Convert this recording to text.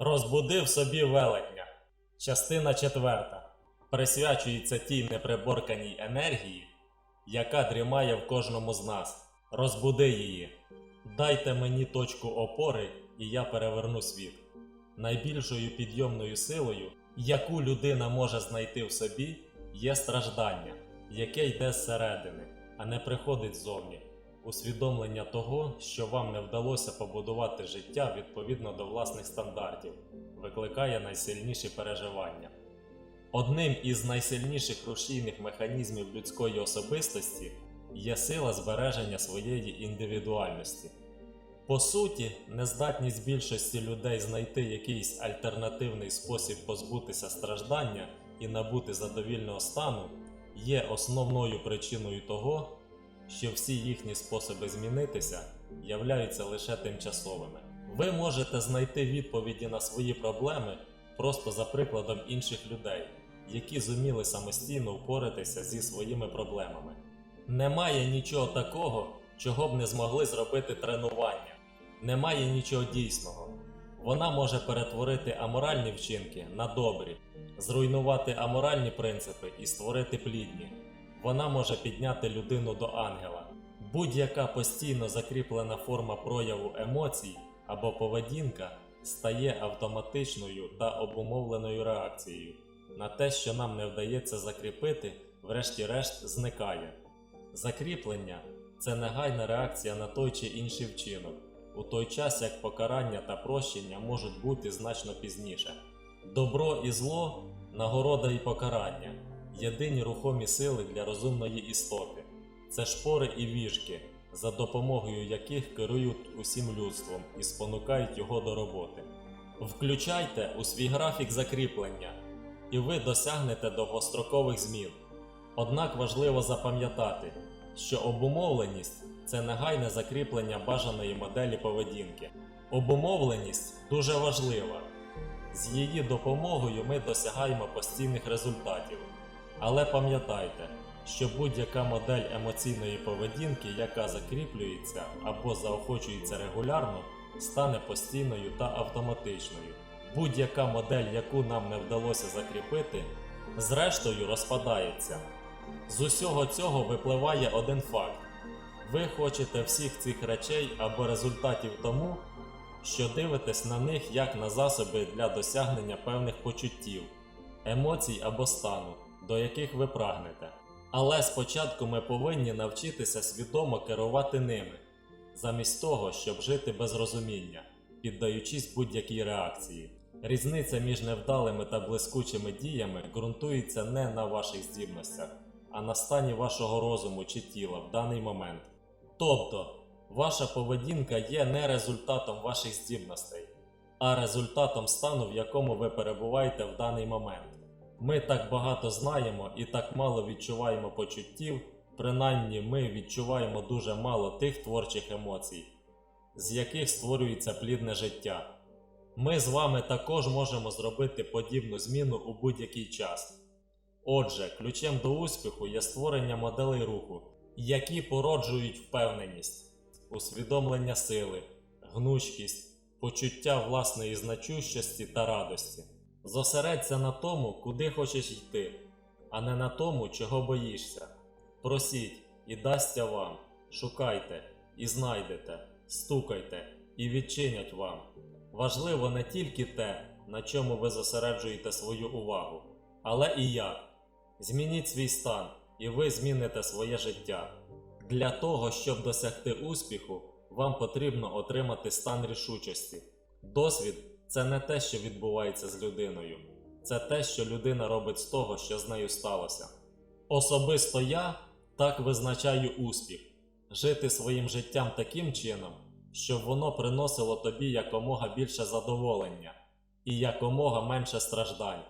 Розбудив собі велетня. Частина четверта. Присвячується тій неприборканій енергії, яка дрімає в кожному з нас. Розбуди її. Дайте мені точку опори, і я переверну світ. Найбільшою підйомною силою, яку людина може знайти в собі, є страждання, яке йде зсередини, а не приходить ззовні. Усвідомлення того, що вам не вдалося побудувати життя відповідно до власних стандартів, викликає найсильніші переживання. Одним із найсильніших рушійних механізмів людської особистості є сила збереження своєї індивідуальності. По суті, нездатність більшості людей знайти якийсь альтернативний спосіб позбутися страждання і набути задовільного стану є основною причиною того, що всі їхні способи змінитися являються лише тимчасовими. Ви можете знайти відповіді на свої проблеми просто за прикладом інших людей, які зуміли самостійно впоратися зі своїми проблемами. Немає нічого такого, чого б не змогли зробити тренування. Немає нічого дійсного. Вона може перетворити аморальні вчинки на добрі, зруйнувати аморальні принципи і створити плідні. Вона може підняти людину до ангела. Будь-яка постійно закріплена форма прояву емоцій або поведінка стає автоматичною та обумовленою реакцією на те, що нам не вдається закріпити, врешті-решт зникає. Закріплення це негайна реакція на той чи інший вчинок, у той час як покарання та прощення можуть бути значно пізніше. Добро і зло, нагорода і покарання єдині рухомі сили для розумної істоти. Це шпори і віжки, за допомогою яких керують усім людством і спонукають його до роботи. Включайте у свій графік закріплення, і ви досягнете довгострокових змін. Однак важливо запам'ятати, що обумовленість це негайне закріплення бажаної моделі поведінки. Обумовленість дуже важлива. З її допомогою ми досягаємо постійних результатів. Але пам'ятайте, що будь-яка модель емоційної поведінки, яка закріплюється або заохочується регулярно, стане постійною та автоматичною. Будь-яка модель, яку нам не вдалося закріпити, зрештою розпадається. З усього цього випливає один факт: ви хочете всіх цих речей або результатів тому, що дивитесь на них як на засоби для досягнення певних почуттів, емоцій або стану, до яких ви прагнете. Але спочатку ми повинні навчитися свідомо керувати ними, замість того, щоб жити без розуміння, піддаючись будь-якій реакції. Різниця між невдалими та блискучими діями ґрунтується не на ваших здібностях, а на стані вашого розуму чи тіла в даний момент. Тобто, ваша поведінка є не результатом ваших здібностей, а результатом стану, в якому ви перебуваєте в даний момент. Ми так багато знаємо і так мало відчуваємо почуттів, принаймні ми відчуваємо дуже мало тих творчих емоцій, з яких створюється плідне життя. Ми з вами також можемо зробити подібну зміну у будь-який час. Отже, ключем до успіху є створення моделей руху, які породжують впевненість, усвідомлення сили, гнучкість, почуття власної значущості та радості. Зосередься на тому, куди хочеш йти, а не на тому, чого боїшся. Просіть і дасться вам, шукайте і знайдете, стукайте і відчинять вам. Важливо не тільки те, на чому ви зосереджуєте свою увагу, але і як. Змініть свій стан, і ви зміните своє життя. Для того, щоб досягти успіху, вам потрібно отримати стан рішучості. Досвід це не те, що відбувається з людиною, це те, що людина робить з того, що з нею сталося. Особисто я так визначаю успіх жити своїм життям таким чином, щоб воно приносило тобі якомога більше задоволення і якомога менше страждань.